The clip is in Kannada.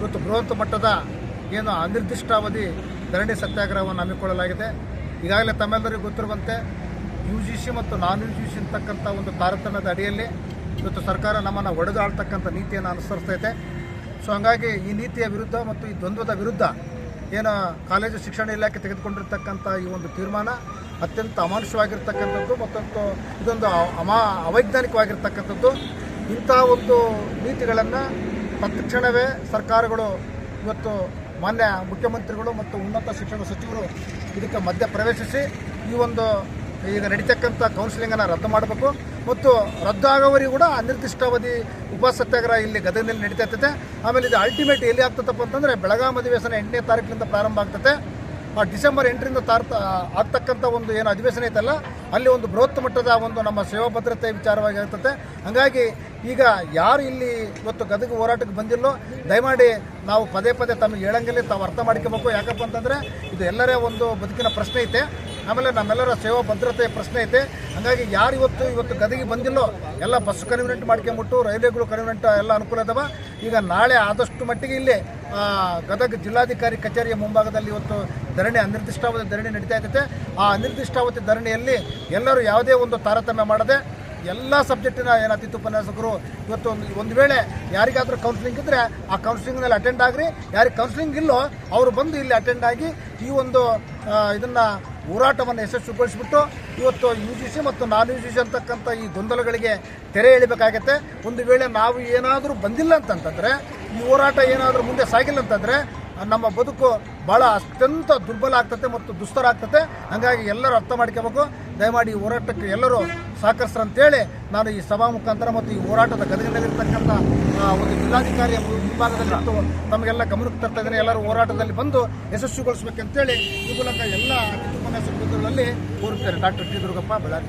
ಇವತ್ತು ಬೃಹತ್ ಮಟ್ಟದ ಏನು ಅನಿರ್ದಿಷ್ಟಾವಧಿ ಧರಣಿ ಸತ್ಯಾಗ್ರಹವನ್ನು ಹಮ್ಮಿಕೊಳ್ಳಲಾಗಿದೆ. ಈಗಾಗಲೇ ತಮ್ಮೆಲ್ಲರಿಗೂ ಗೊತ್ತಿರುವಂತೆ ಯು ಜಿ ಸಿ ಮತ್ತು ನಾನ್ ಯು ಜಿ ಸಿ ಅಂತಕ್ಕಂಥ ಒಂದು ತಾರತಮ್ಯದ ಅಡಿಯಲ್ಲಿ ಇವತ್ತು ಸರ್ಕಾರ ನಮ್ಮನ್ನು ಒಡೆದಾಳ್ತಕ್ಕಂಥ ನೀತಿಯನ್ನು ಅನುಸರಿಸ್ತೈತೆ ಸೊ ಹಾಗಾಗಿ ಈ ನೀತಿಯ ವಿರುದ್ಧ ಮತ್ತು ಈ ದ್ವಂದ್ವದ ವಿರುದ್ಧ ಏನು ಕಾಲೇಜು ಶಿಕ್ಷಣ ಇಲಾಖೆ ತೆಗೆದುಕೊಂಡಿರ್ತಕ್ಕಂಥ ಈ ಒಂದು ತೀರ್ಮಾನ ಅತ್ಯಂತ ಅಮಾನುಷವಾಗಿರ್ತಕ್ಕಂಥದ್ದು ಮತ್ತೊಂದು ಇದೊಂದು ಅಮಾ ಅವೈಜ್ಞಾನಿಕವಾಗಿರ್ತಕ್ಕಂಥದ್ದು. ಇಂಥ ಒಂದು ನೀತಿಗಳನ್ನು ತತ್ಕ್ಷಣವೇ ಸರ್ಕಾರಗಳು ಇವತ್ತು ಮಾನ್ಯ ಮುಖ್ಯಮಂತ್ರಿಗಳು ಮತ್ತು ಉನ್ನತ ಶಿಕ್ಷಣ ಸಚಿವರು ಇದಕ್ಕೆ ಮಧ್ಯ ಪ್ರವೇಶಿಸಿ ಈ ಒಂದು ಈಗ ನಡೀತಕ್ಕಂಥ ಕೌನ್ಸಿಲಿಂಗನ್ನು ರದ್ದು ಮಾಡಬೇಕು. ಮತ್ತು ರದ್ದಾಗೋವರೆಗೂ ಕೂಡ ಅನಿರ್ದಿಷ್ಟಾವಧಿ ಉಪ ಸತ್ಯಾಗ್ರಹ ಇಲ್ಲಿ ಗದಗಿನಲ್ಲಿ ನಡೀತಾ ಇರ್ತದೆ ಆಮೇಲೆ ಇದು ಅಲ್ಟಿಮೇಟ್ ಎಲ್ಲಿ ಆಗ್ತದಪ್ಪ ಅಂತಂದರೆ ಬೆಳಗಾಂ ಅಧಿವೇಶನ ಎಂಟನೇ ತಾರೀಕಿನಿಂದ ಪ್ರಾರಂಭ ಆಗ್ತದೆ ಆ ಡಿಸೆಂಬರ್ ಎಂಟರಿಂದ ತಾರ್ತ ಆಗ್ತಕ್ಕಂಥ ಒಂದು ಏನು ಅಧಿವೇಶನ ಐತಲ್ಲ, ಅಲ್ಲಿ ಒಂದು ಬೃಹತ್ ಮಟ್ಟದ ಒಂದು ನಮ್ಮ ಸೇವಾ ಭದ್ರತೆ ವಿಚಾರವಾಗಿ ಆಗ್ತದೆ ಹಾಗಾಗಿ ಈಗ ಯಾರು ಇಲ್ಲಿ ಇವತ್ತು ಗದಗ ಹೋರಾಟಕ್ಕೆ ಬಂದಿಲ್ಲೋ, ದಯಮಾಡಿ ನಾವು ಪದೇ ಪದೇ ತಮಗೆ ಹೇಳಂಗಿಲ್ಲ ತಾವು ಅರ್ಥ ಮಾಡ್ಕೋಬೇಕು. ಯಾಕಪ್ಪ ಅಂತಂದರೆ ಇದು ಎಲ್ಲರ ಒಂದು ಬದುಕಿನ ಪ್ರಶ್ನೆ ಐತೆ. ಆಮೇಲೆ ನಮ್ಮೆಲ್ಲರ ಸೇವಾ ಭದ್ರತೆಯ ಪ್ರಶ್ನೆ ಐತೆ. ಹಾಗಾಗಿ ಯಾರು ಇವತ್ತು ಇವತ್ತು ಗದಗಿಗೆ ಬಂದಿಲ್ಲೋ, ಎಲ್ಲ ಬಸ್ ಕನ್ವಿನೆಂಟ್ ಮಾಡ್ಕೊಂಬಿಟ್ಟು, ರೈಲ್ವೆಗಳು ಕನ್ವಿನೆಂಟ್ ಎಲ್ಲ ಅನುಕೂಲ ಅದಾವ. ಈಗ ನಾಳೆ ಆದಷ್ಟು ಮಟ್ಟಿಗೆ ಇಲ್ಲಿ ಗದಗ ಜಿಲ್ಲಾಧಿಕಾರಿ ಕಚೇರಿಯ ಮುಂಭಾಗದಲ್ಲಿ ಇವತ್ತು ಧರಣಿ, ಅನಿರ್ದಿಷ್ಟಾವಧಿ ಧರಣಿ ನಡೀತಾ ಇರ್ತೈತೆ. ಆ ಅನಿರ್ದಿಷ್ಟಾವಧಿ ಧರಣಿಯಲ್ಲಿ ಎಲ್ಲರೂ ಯಾವುದೇ ಒಂದು ತಾರತಮ್ಯ ಮಾಡದೆ ಎಲ್ಲ ಸಬ್ಜೆಕ್ಟಿನ ಏನು ಉಪನ್ಯಾಸಕರು? ಇವತ್ತು ಒಂದು ಒಂದು ವೇಳೆ ಯಾರಿಗಾದರೂ ಕೌನ್ಸಿಲಿಂಗ್ ಇದ್ದರೆ ಆ ಕೌನ್ಸಿಲಿಂಗ್ನಲ್ಲಿ ಅಟೆಂಡ್ ಆಗ್ರಿ. ಯಾರಿಗೆ ಕೌನ್ಸಿಲಿಂಗ್ ಇಲ್ಲೋ, ಅವರು ಬಂದು ಇಲ್ಲಿ ಅಟೆಂಡ್ ಆಗಿ ಈ ಒಂದು ಇದನ್ನು ಹೋರಾಟವನ್ನು ಯಶಸ್ವಿಗೊಳಿಸಿಬಿಟ್ಟು ಇವತ್ತು ಯು ಜಿ ಸಿ ಮತ್ತು ನಾನ್ ಯು ಜಿ ಸಿ ಅಂತಕ್ಕಂಥ ಈ ಗೊಂದಲಗಳಿಗೆ ತೆರೆ ಎಳಿಬೇಕಾಗತ್ತೆ. ಒಂದು ವೇಳೆ ನಾವು ಏನಾದರೂ ಬಂದಿಲ್ಲ ಅಂತಂತಂದರೆ, ಈ ಹೋರಾಟ ಏನಾದರೂ ಮುಂದೆ ಸಾಗಿಲ್ಲ ಅಂತಂದರೆ, ನಮ್ಮ ಬದುಕು ಭಾಳ ಅತ್ಯಂತ ದುರ್ಬಲ ಆಗ್ತದೆ ಮತ್ತು ದುಸ್ತರ ಆಗ್ತದೆ ಹಾಗಾಗಿ ಎಲ್ಲರೂ ಅರ್ಥ ಮಾಡ್ಕೋಬೇಕು. ದಯಮಾಡಿ ಈ ಹೋರಾಟಕ್ಕೆ ಎಲ್ಲರೂ ಸಹಕರಿಸ್ರು ಅಂತೇಳಿ ನಾನು ಈ ಸಭಾ ಮುಖಾಂತರ ಮತ್ತು ಈ ಹೋರಾಟದ ಗದಗಿನಲ್ಲಿರ್ತಕ್ಕಂಥ ಒಂದು ಜಿಲ್ಲಾಧಿಕಾರಿಯ ವಿಭಾಗದಲ್ಲಿ ತಮಗೆಲ್ಲ ಗಮನಕ್ಕೆ ತರ್ತಾ ಇದ್ದೇನೆ. ಎಲ್ಲರೂ ಹೋರಾಟದಲ್ಲಿ ಬಂದು ಯಶಸ್ವಿಗೊಳಿಸಬೇಕಂತೇಳಿ ಈ ಮೂಲಕ ಎಲ್ಲ ಉಪನ್ಯಾಸ ಕೋರುತ್ತೇನೆ. Doctor T Durgappa, Ballari